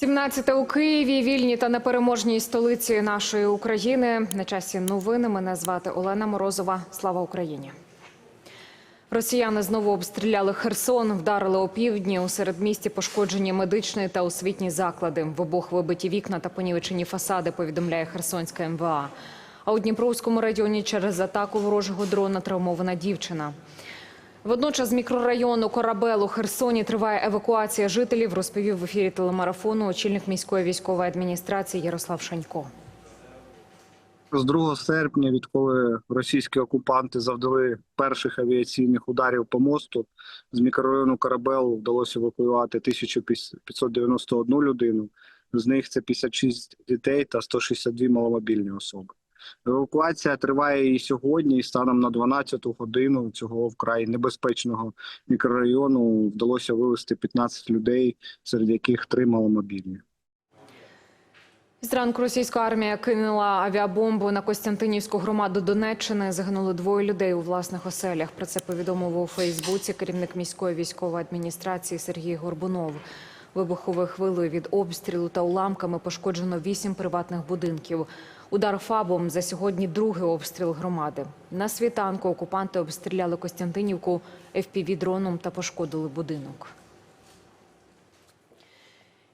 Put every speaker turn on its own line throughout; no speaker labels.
17 у Києві, вільні та непереможній столиці нашої України. На часі новини мене звати Олена Морозова. Слава Україні. Росіяни знову обстріляли Херсон, вдарили опівдні. У середмісті пошкоджені медичні та освітні заклади. В обох вибиті вікна та понівечені фасади, повідомляє Херсонська МВА. А у Дніпровському районі через атаку ворожого дрона травмована дівчина. Водночас з мікрорайону Корабел у Херсоні триває евакуація жителів, розповів в ефірі телемарафону очільник міської військової адміністрації Ярослав Шанько.
З 2 серпня, відколи російські окупанти завдали перших авіаційних ударів по мосту, з мікрорайону Карабел вдалося евакуювати 1591 людину. З них це 56 дітей та 162 маломобільні особи. Евакуація триває і сьогодні, і станом на 12-ту годину цього вкрай небезпечного мікрорайону вдалося вивезти 15 людей, серед яких три маломобільні.
Зранку російська армія кинула авіабомбу на Костянтинівську громаду Донеччини. Загинули двоє людей у власних оселях. Про це повідомив у Фейсбуці керівник міської військової адміністрації Сергій Горбунов. Вибуховою хвилею від обстрілу та уламками пошкоджено вісім приватних будинків. Удар ФАБом за сьогодні другий обстріл громади. На світанку окупанти обстріляли Костянтинівку ФПВ-дроном та пошкодили будинок.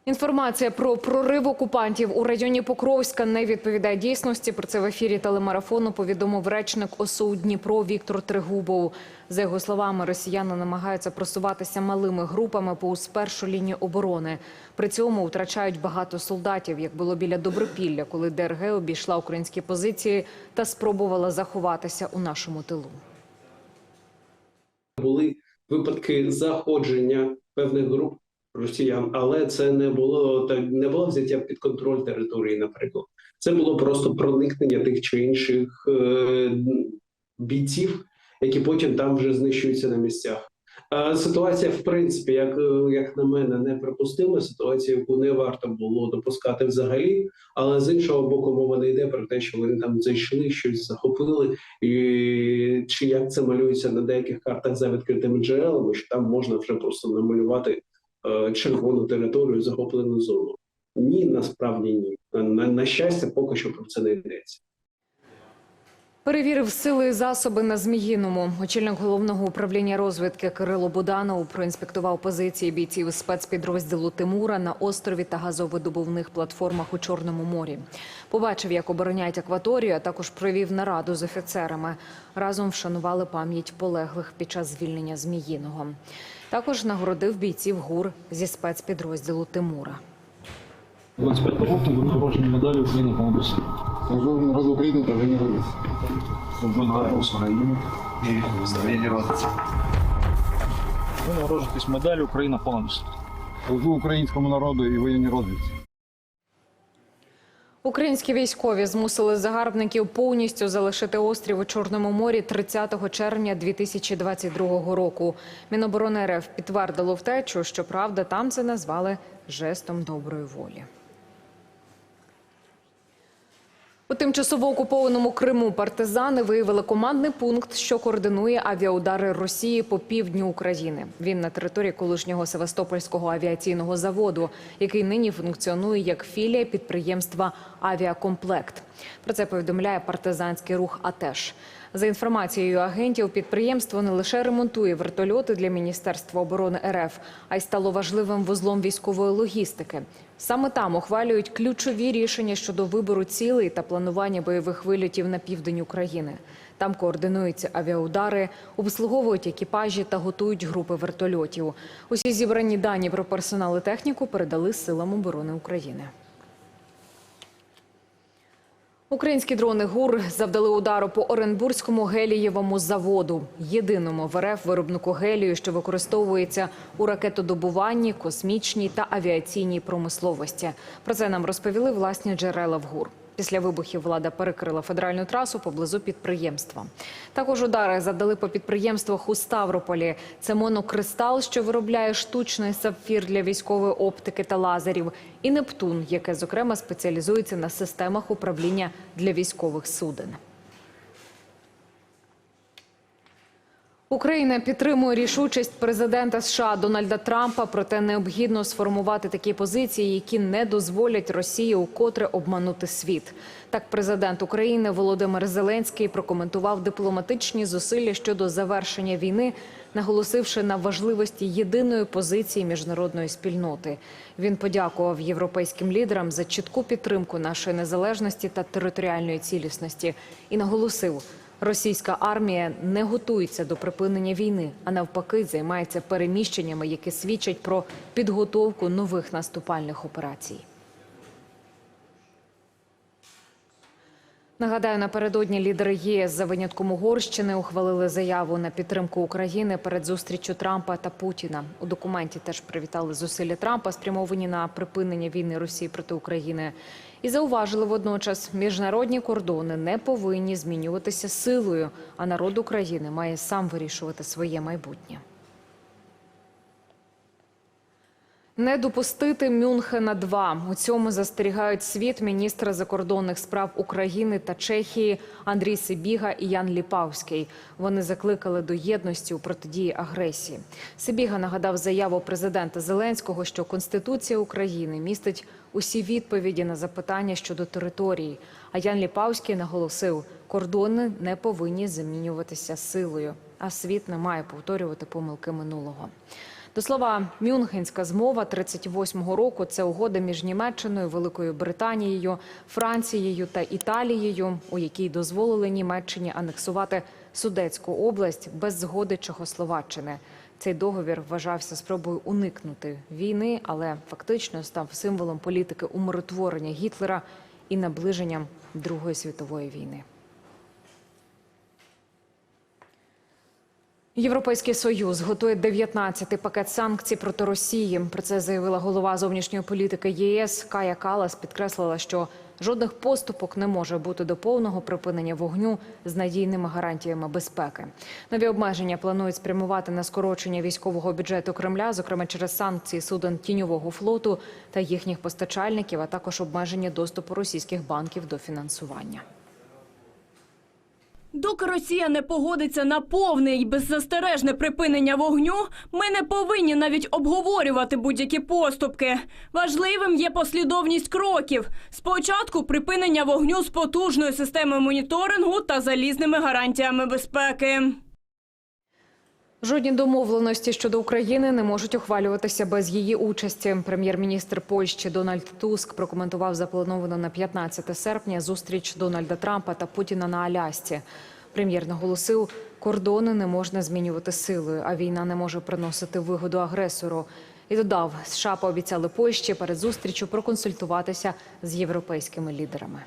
Інформація про прорив окупантів у районі Покровська не відповідає дійсності. Про це в ефірі телемарафону повідомив речник ОСУ Дніпро Віктор Тригубов. За його словами, росіяни намагаються просуватися малими групами повз першу лінію оборони. При цьому втрачають багато солдатів, як було біля Добропілля, коли ДРГ обійшла українські позиції та спробувала заховатися у нашому тилу.
були випадки заходження певних груп росіян, але це не було так, не було взяття під контроль території. Наприклад, це було просто проникнення тих чи інших е, бійців, які потім там вже знищуються на місцях. Ситуація, в принципі, як, е, як на мене, неприпустима. Ситуація, яку не варто було допускати взагалі. Але з іншого боку, мова не йде про те, що вони там зайшли, щось захопили, і чи як це малюється на деяких картах за відкритими джерелами, що там можна вже просто намалювати червону територію, захоплену зону. Ні, насправді ні. На, на, на щастя, поки що про це не йдеться.
Перевірив сили і засоби на Зміїному. Очільник головного управління розвідки Кирило Буданов проінспектував позиції бійців спецпідрозділу Тимура на острові та газовидобувних платформах у Чорному морі. Побачив, як обороняють акваторію, а також провів нараду з офіцерами. Разом вшанували пам'ять полеглих під час звільнення Зміїного. Також нагородив бійців ГУР зі спецпідрозділу Тимура.
25 років ви нагороджені медалі України області.
Служу народу України та воєнні військ.
Ви нагороджуєтесь медалю Україна понад.
Служу українському народу і воєнній розвідці.
Українські військові змусили загарбників повністю залишити острів у Чорному морі 30 червня 2022 року. Міноборони РФ підтвердило втечу, щоправда, там це назвали жестом доброї волі. У тимчасово окупованому Криму партизани виявили командний пункт, що координує авіаудари Росії по півдню України. Він на території колишнього Севастопольського авіаційного заводу, який нині функціонує як філія підприємства Авіакомплект. Про це повідомляє партизанський рух АТЕШ. За інформацією агентів, підприємство не лише ремонтує вертольоти для Міністерства оборони РФ, а й стало важливим вузлом військової логістики. Саме там ухвалюють ключові рішення щодо вибору цілей та планування бойових вильотів на південь України. Там координуються авіаудари, обслуговують екіпажі та готують групи вертольотів. Усі зібрані дані про персонал і техніку передали силам оборони України. Українські дрони ГУР завдали удару по Оренбурзькому гелієвому заводу, єдиному в РФ виробнику гелію, що використовується у ракетодобуванні, космічній та авіаційній промисловості. Про це нам розповіли власні джерела в ГУР. Після вибухів влада перекрила федеральну трасу поблизу підприємства. Також удари завдали по підприємствах у Ставрополі. Це монокристал, що виробляє штучний сапфір для військової оптики та лазерів, і Нептун, яке зокрема спеціалізується на системах управління для військових суден. Україна підтримує рішучість президента США Дональда Трампа, проте необхідно сформувати такі позиції, які не дозволять Росії укотре обманути світ. Так, президент України Володимир Зеленський прокоментував дипломатичні зусилля щодо завершення війни, наголосивши на важливості єдиної позиції міжнародної спільноти. Він подякував європейським лідерам за чітку підтримку нашої незалежності та територіальної цілісності і наголосив. Російська армія не готується до припинення війни, а навпаки, займається переміщеннями, які свідчать про підготовку нових наступальних операцій. Нагадаю, напередодні лідери ЄС за винятком Угорщини ухвалили заяву на підтримку України перед зустрічю Трампа та Путіна. У документі теж привітали зусилля Трампа, спрямовані на припинення війни Росії проти України. І зауважили водночас, міжнародні кордони не повинні змінюватися силою, а народ України має сам вирішувати своє майбутнє. Не допустити Мюнхена 2 У цьому застерігають світ міністра закордонних справ України та Чехії Андрій Сибіга і Ян Ліпавський. Вони закликали до єдності у протидії агресії. Сибіга нагадав заяву президента Зеленського, що Конституція України містить усі відповіді на запитання щодо території. А Ян Ліпавський наголосив, кордони не повинні замінюватися силою, а світ не має повторювати помилки минулого. До слова, Мюнхенська змова 38-го року це угода між Німеччиною, Великою Британією, Францією та Італією, у якій дозволили Німеччині анексувати Судетську область без згоди Чехословаччини. Цей договір вважався спробою уникнути війни, але фактично став символом політики умиротворення Гітлера і наближенням Другої світової війни. Європейський союз готує 19-й пакет санкцій проти Росії. Про це заявила голова зовнішньої політики ЄС Кая Калас. Підкреслила, що жодних поступок не може бути до повного припинення вогню з надійними гарантіями безпеки. Нові обмеження планують спрямувати на скорочення військового бюджету Кремля, зокрема через санкції суден тіньового флоту та їхніх постачальників, а також обмеження доступу російських банків до фінансування.
Доки Росія не погодиться на повне і беззастережне припинення вогню, ми не повинні навіть обговорювати будь-які поступки. Важливим є послідовність кроків. Спочатку припинення вогню з потужною системою моніторингу та залізними гарантіями безпеки.
Жодні домовленості щодо України не можуть ухвалюватися без її участі. Прем'єр-міністр Польщі Дональд Туск прокоментував заплановану на 15 серпня зустріч Дональда Трампа та Путіна на Алясці. Прем'єр наголосив, кордони не можна змінювати силою, а війна не може приносити вигоду агресору. І додав, США пообіцяли Польщі перед зустрічю проконсультуватися з європейськими лідерами.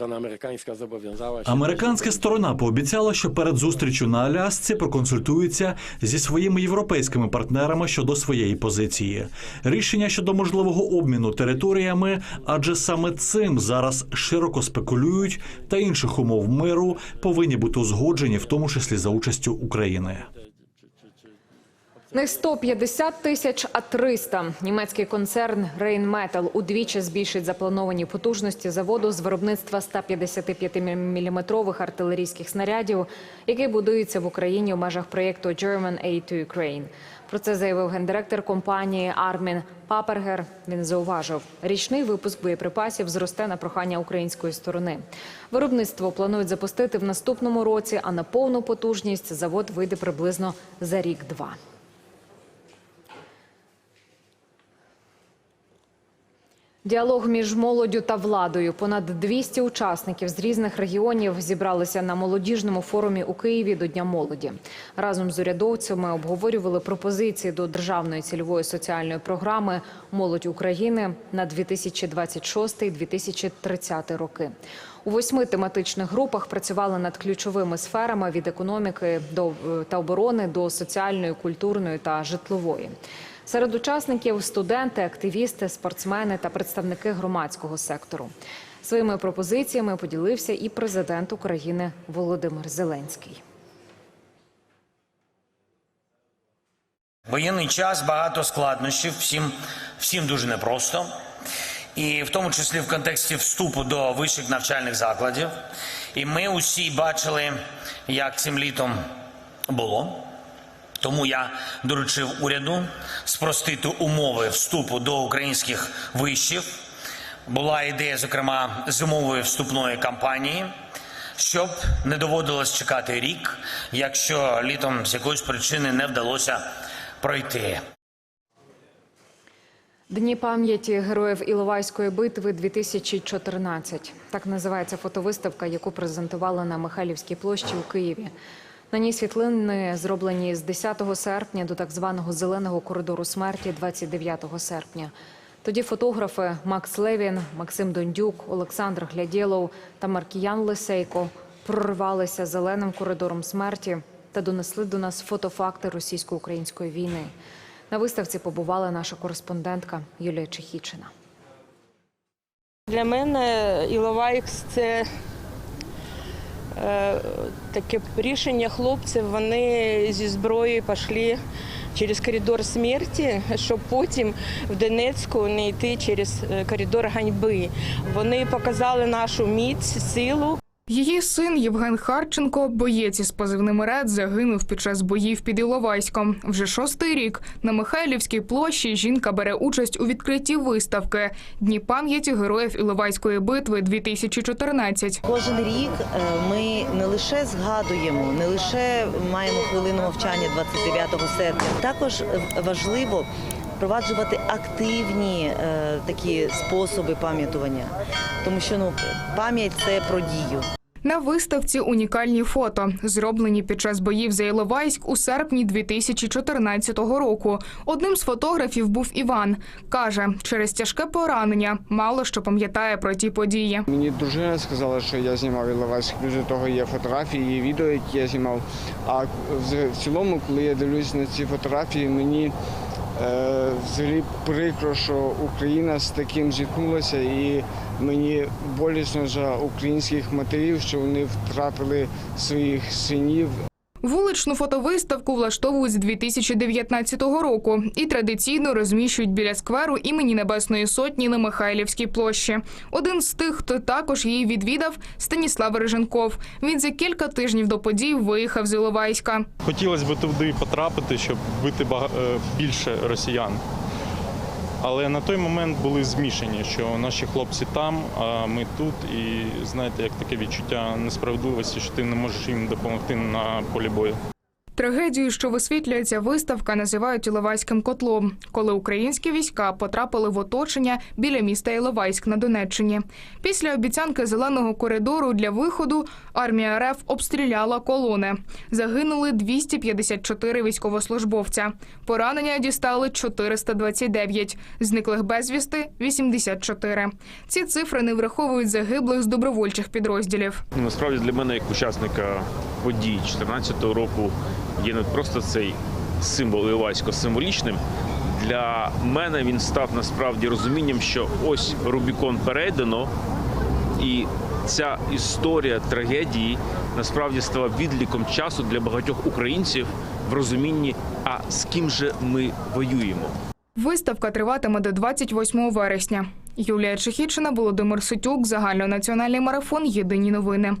Amerykańska zobowiązała się.
Американська сторона пообіцяла, що перед зустрічю на Алясці проконсультується зі своїми європейськими партнерами щодо своєї позиції. Рішення щодо можливого обміну територіями, адже саме цим зараз широко спекулюють, та інших умов миру повинні бути узгоджені, в тому числі за участю України.
Не 150 тисяч, а 300. Німецький концерн Rheinmetall удвічі збільшить заплановані потужності заводу з виробництва 155-мм артилерійських снарядів, який будується в Україні у межах проєкту German Aid to Ukraine. Про це заявив гендиректор компанії Армін Папергер. Він зауважив, річний випуск боєприпасів зросте на прохання української сторони. Виробництво планують запустити в наступному році, а на повну потужність завод вийде приблизно за рік-два. Діалог між молоддю та владою. Понад 200 учасників з різних регіонів зібралися на молодіжному форумі у Києві до Дня молоді. Разом з урядовцями обговорювали пропозиції до державної цільової соціальної програми Молодь України на 2026-2030 роки. У восьми тематичних групах працювали над ключовими сферами від економіки до та оборони до соціальної, культурної та житлової. Серед учасників студенти, активісти, спортсмени та представники громадського сектору. Своїми пропозиціями поділився і президент України Володимир Зеленський.
Воєнний час, багато складнощів, всім, всім дуже непросто. І в тому числі в контексті вступу до вищих навчальних закладів. І ми усі бачили, як цим літом було. Тому я доручив уряду спростити умови вступу до українських вишів. Була ідея, зокрема, зимової вступної кампанії, щоб не доводилось чекати рік, якщо літом з якоїсь причини не вдалося пройти.
Дні пам'яті героїв Іловайської битви 2014. Так називається фотовиставка, яку презентували на Михайлівській площі у Києві. На ній світлини зроблені з 10 серпня до так званого зеленого коридору смерті 29 серпня. Тоді фотографи Макс Левін, Максим Дондюк, Олександр Глядєлов та Маркіян Лисейко прорвалися зеленим коридором смерті та донесли до нас фотофакти російсько-української війни. На виставці побувала наша кореспондентка Юлія Чехічина.
Для мене Іловайкс це таке рішення хлопців. Вони зі зброєю пішли через коридор смерті, щоб потім в Донецьку не йти через е, коридор ганьби. Вони показали нашу міць, силу.
Її син Євген Харченко, боєць із позивним «Ред», загинув під час боїв під Іловайськом. Вже шостий рік на Михайлівській площі жінка бере участь у відкритті виставки «Дні пам'яті героїв Іловайської битви 2014».
Кожен рік е, ми не лише згадуємо, не лише маємо хвилину мовчання 29 серпня. Також важливо впроваджувати активні е, такі способи пам'ятування, тому що ну пам'ять це про дію.
На виставці унікальні фото, зроблені під час боїв за Іловайськ у серпні 2014 року. Одним з фотографів був Іван. Каже, через тяжке поранення мало що пам'ятає про ті події.
Мені дружина сказала, що я знімав Іловайськ. Плюс до того є фотографії, є відео, які я знімав. А в цілому, коли я дивлюсь на ці фотографії, мені взагалі прикро, що Україна з таким зіткнулася, і мені болісно за українських матерів, що вони втратили своїх синів.
Вуличну фотовиставку влаштовують з 2019 року і традиційно розміщують біля скверу імені Небесної Сотні на Михайлівській площі. Один з тих, хто також її відвідав, Станіслав Риженков. Він за кілька тижнів до подій виїхав з Іловайська.
Хотілося б туди потрапити, щоб бити більше росіян. Але на той момент були змішані, що наші хлопці там, а ми тут. І знаєте, як таке відчуття несправедливості, що ти не можеш їм допомогти на полі бою.
Трагедію, що висвітлюється виставка, називають Іловайським котлом, коли українські війська потрапили в оточення біля міста Іловайськ на Донеччині. Після обіцянки зеленого коридору для виходу армія РФ обстріляла колони. Загинули 254 військовослужбовця. Поранення дістали 429, зниклих безвісти 84. Ці цифри не враховують загиблих з добровольчих підрозділів.
Насправді для мене, як учасника подій 2014 року, є не просто цей символ Іловайського символічним. Для мене він став насправді розумінням, що ось Рубікон перейдено, і ця історія трагедії насправді стала відліком часу для багатьох українців в розумінні, а з ким же ми воюємо.
Виставка триватиме до 28 вересня. Юлія Чехічина, Володимир Сутюк, загальнонаціональний марафон. Єдині новини.